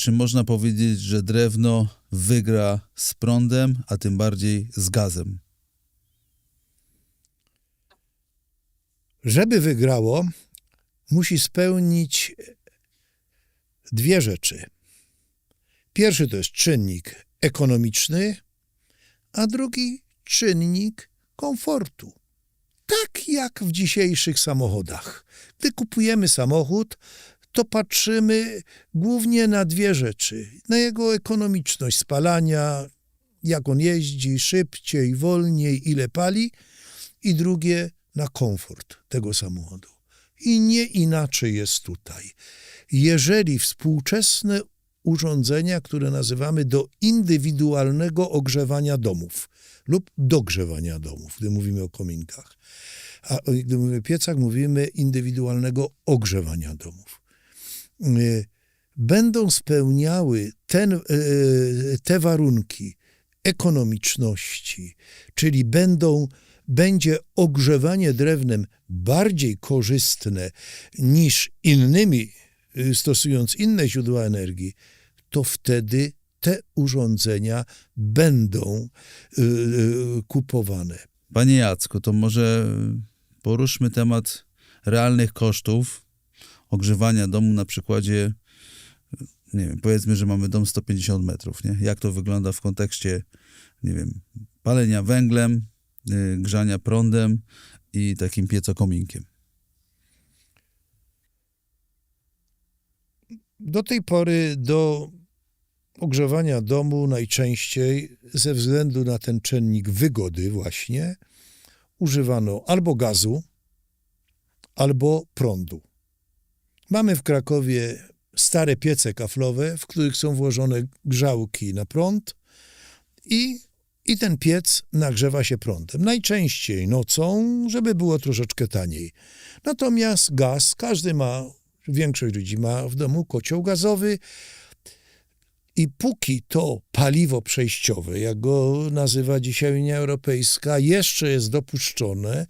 Czy można powiedzieć, że drewno wygra z prądem, a tym bardziej z gazem? Żeby wygrało, musi spełnić dwie rzeczy. Pierwszy to jest czynnik ekonomiczny, a drugi czynnik komfortu. Tak jak w dzisiejszych samochodach. Gdy kupujemy samochód, to patrzymy głównie na dwie rzeczy: na jego ekonomiczność spalania, jak on jeździ, szybciej, wolniej, ile pali, i drugie na komfort tego samochodu. I nie inaczej jest tutaj. Jeżeli współczesne urządzenia, które nazywamy do indywidualnego ogrzewania domów lub dogrzewania domów, gdy mówimy o kominkach, a gdy mówimy o piecach, mówimy indywidualnego ogrzewania domów, będą spełniały ten, y, te warunki ekonomiczności, czyli będą będzie ogrzewanie drewnem bardziej korzystne niż innymi, y, stosując inne źródła energii, to wtedy te urządzenia będą y, y, kupowane. Panie Jacku, to może poruszmy temat realnych kosztów ogrzewania domu na przykładzie, nie wiem, powiedzmy, że mamy dom 150 metrów, nie? Jak to wygląda w kontekście, nie wiem, palenia węglem, y, grzania prądem i takim piecokominkiem. Do tej pory do ogrzewania domu najczęściej ze względu na ten czynnik wygody właśnie używano albo gazu, albo prądu. Mamy w Krakowie stare piece kaflowe, w których są włożone grzałki na prąd i, i ten piec nagrzewa się prądem. Najczęściej nocą, żeby było troszeczkę taniej. Natomiast gaz, każdy ma, większość ludzi ma w domu kocioł gazowy, i póki to paliwo przejściowe, jak go nazywa dzisiaj Unia Europejska, jeszcze jest dopuszczone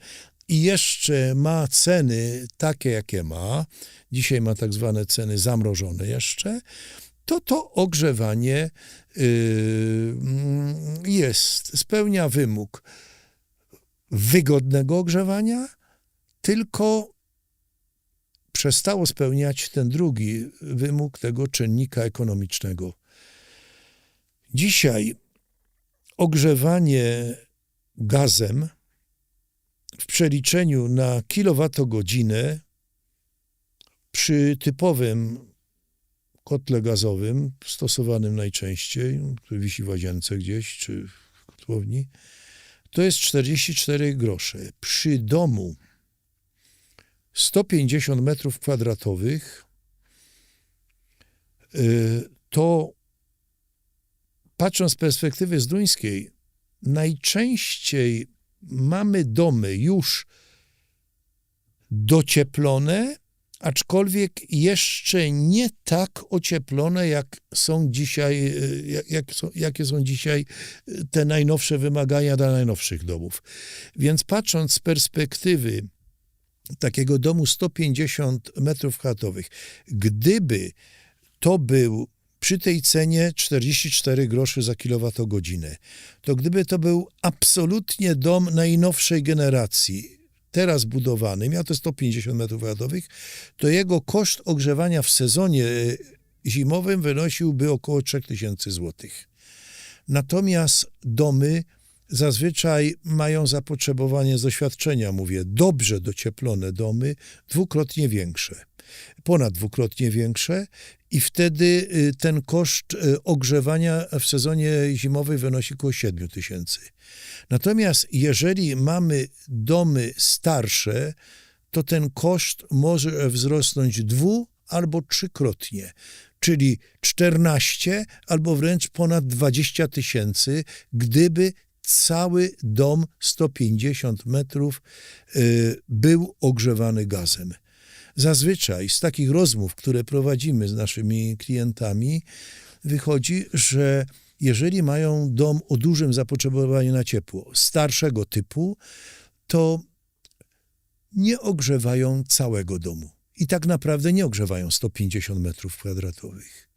i jeszcze ma ceny takie, jakie ma, dzisiaj ma tak zwane ceny zamrożone jeszcze, to to ogrzewanie yy, jest, spełnia wymóg wygodnego ogrzewania, tylko przestało spełniać ten drugi wymóg tego czynnika ekonomicznego. Dzisiaj ogrzewanie gazem w przeliczeniu na kilowatogodzinę przy typowym kotle gazowym, stosowanym najczęściej, który wisi w łazience gdzieś, czy w kotłowni, to jest 44 grosze. Przy domu 150 metrów kwadratowych y, to patrząc z perspektywy zduńskiej, najczęściej mamy domy już docieplone, aczkolwiek jeszcze nie tak ocieplone, jak są dzisiaj, jak, jak są, jakie są dzisiaj te najnowsze wymagania dla najnowszych domów. Więc patrząc z perspektywy takiego domu 150 metrów kwadratowych, gdyby to był przy tej cenie 44 groszy za kilowatogodzinę, to gdyby to był absolutnie dom najnowszej generacji, teraz budowany, miał to 150 metrów kwadratowych, to jego koszt ogrzewania w sezonie e, zimowym wynosiłby około 3000 zł. Natomiast domy zazwyczaj mają zapotrzebowanie z doświadczenia, mówię, dobrze docieplone domy, dwukrotnie większe ponad dwukrotnie większe i wtedy y, ten koszt y, ogrzewania w sezonie zimowym wynosi około 7 tysięcy. Natomiast jeżeli mamy domy starsze, to ten koszt może wzrosnąć dwu albo trzykrotnie, czyli 14 albo wręcz ponad 20 tysięcy, gdyby cały dom 150 metrów y, był ogrzewany gazem. Zazwyczaj z takich rozmów, które prowadzimy z naszymi klientami, wychodzi, że jeżeli mają dom o dużym zapotrzebowaniu na ciepło, starszego typu, to nie ogrzewają całego domu. I tak naprawdę nie ogrzewają 150 metrów kwadratowych.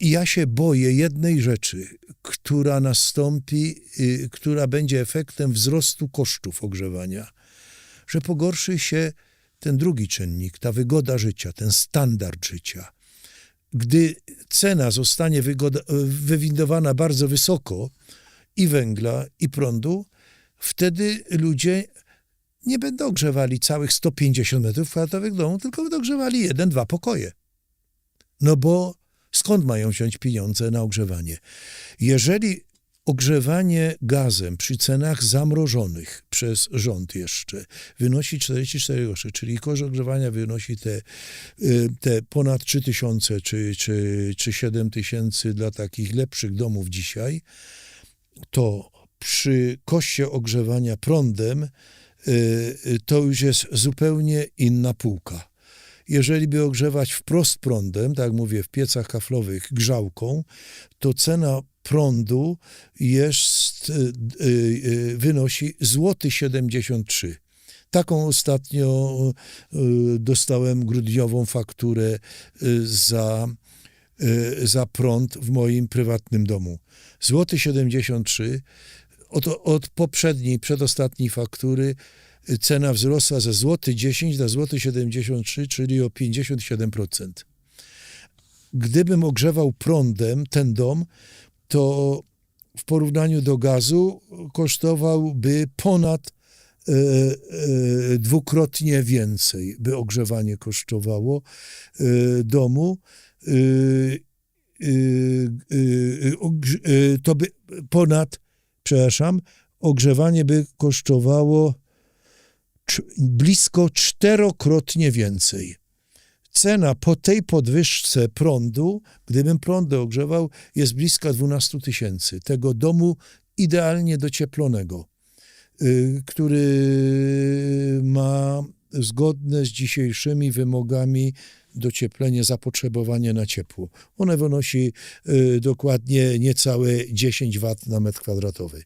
I ja się boję jednej rzeczy, która nastąpi, y, która będzie efektem wzrostu kosztów ogrzewania, że pogorszy się ten drugi czynnik, ta wygoda życia, ten standard życia. Gdy cena zostanie wygoda, wywindowana bardzo wysoko i węgla, i prądu, wtedy ludzie nie będą ogrzewali całych 150 metrów kwadratowych domu, tylko będą ogrzewali jeden, dwa pokoje. No bo skąd mają wziąć pieniądze na ogrzewanie? Jeżeli ogrzewanie gazem przy cenach zamrożonych przez rząd jeszcze wynosi 44 groszy, czyli koszt ogrzewania wynosi te, y, te ponad 3 tysiące czy, czy, czy 7 tysięcy dla takich lepszych domów dzisiaj, to przy koszcie ogrzewania prądem y, y, to już jest zupełnie inna półka. Jeżeli by ogrzewać wprost prądem, tak jak mówię, w piecach kaflowych grzałką, to cena prądu jest, y, y, y, wynosi złoty 73. Taką ostatnio dostałem grudniową fakturę za, za prąd w moim prywatnym domu. Złoty 73. Od, od poprzedniej, przedostatniej faktury cena wzrosła ze złoty 10 na złoty 73, czyli o 57%. Gdybym ogrzewał prądem ten dom, to w porównaniu do gazu kosztowałby ponad e, e, dwukrotnie więcej, by ogrzewanie kosztowało e, domu. E, e, e, to by ponad, przepraszam, ogrzewanie by kosztowało blisko czterokrotnie więcej. Cena po tej podwyżce prądu, gdybym prąd ogrzewał, jest bliska 12 tysięcy. Tego domu idealnie docieplonego, y, który ma zgodne z dzisiejszymi wymogami docieplenie, zapotrzebowanie na ciepło. One wynosi y, dokładnie niecałe 10 W na metr kwadratowy.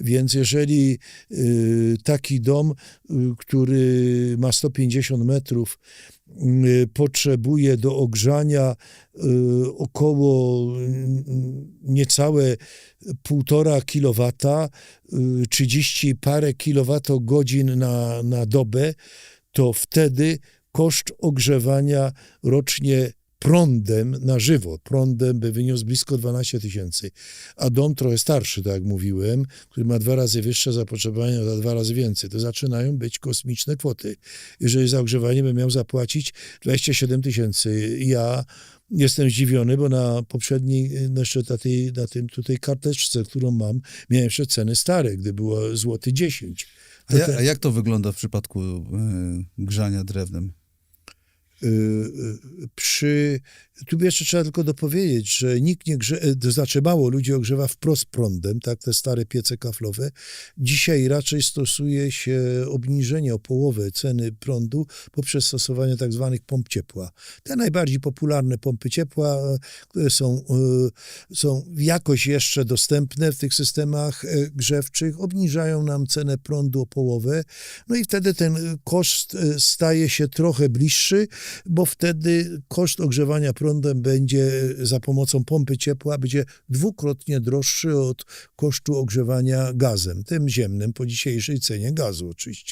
Więc jeżeli y, taki dom, y, który ma 150 metrów, potrzebuje do ogrzania około niecałe 1,5 kilowata, y, 30 parę kilowatogodzin na, na dobę, to wtedy koszt ogrzewania rocznie prądem na żywo, prądem by wyniósł blisko 12 tysięcy. A dom trochę starszy, tak jak mówiłem, który ma dwa razy wyższe zapotrzebowanie, a dwa razy więcej, to zaczynają być kosmiczne kwoty. Jeżeli za ogrzewanie bym miał zapłacić 27 tysięcy, ja jestem zdziwiony, bo na poprzedniej, na, jeszcze na, tej, na tym tutaj karteczce, którą mam, miałem jeszcze ceny stare, gdy było złoty 10. A, ja, a jak to wygląda w przypadku e, grzania drewnem? Y, y, przy, tu jeszcze trzeba tylko dopowiedzieć, że nikt nie grze, to znaczy mało ludzi ogrzewa wprost prądem, tak, te stare piece kaflowe. Dzisiaj raczej stosuje się obniżenie o połowę ceny prądu poprzez stosowanie tak zwanych pomp ciepła. Te najbardziej popularne pompy ciepła, które są, y, są jakoś jeszcze dostępne w tych systemach grzewczych, obniżają nam cenę prądu o połowę, no i wtedy ten koszt staje się trochę bliższy, bo wtedy koszt ogrzewania prądem będzie za pomocą pompy ciepła będzie dwukrotnie droższy od kosztu ogrzewania gazem, tym ziemnym po dzisiejszej cenie gazu oczywiście.